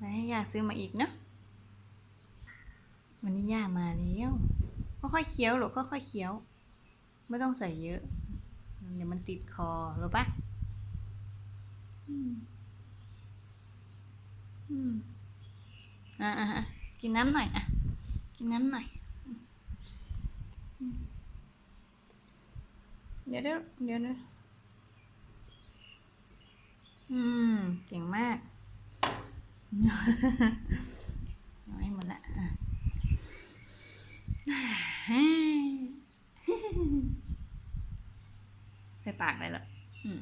มาให้ย่าซื้อมาอีกเนาะวันนี้ย่ามาแล้วค่อยๆเคี้ยวหรอกค่อยๆเคี้ยว ไม่ต้องใส่เยอะ เดี๋ยวมันติดคอรู้ปะอืมอืมอะอะอะกินน้ำหน่อยอะ กินน้ำหน่อยอืมเดี๋ยวเดี๋ยวเดี๋ยวนะอืม เก่งมากเอยหมดละใส่ปากเลยเหรออืม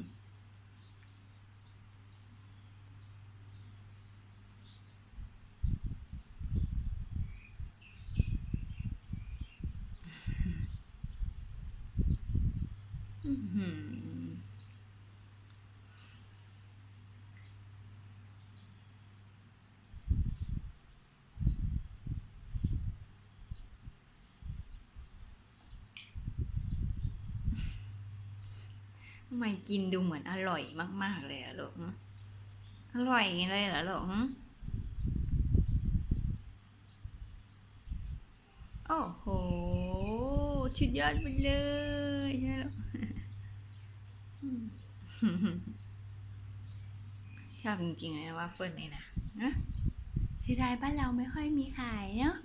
อื้อหือ ทำไมกินดูเหมือนอร่อยมาก ๆ เลยอะลูกอร่อยอย่างนี้เลยเหรอลูกโอ้โหชุดยอดไปเลยใช่ไหมลูก อืม ชอบจริงๆเลยว่าเฟิร์นนี่นะนะเสียดายบ้านเราไม่ค่อยมีขายเนาะ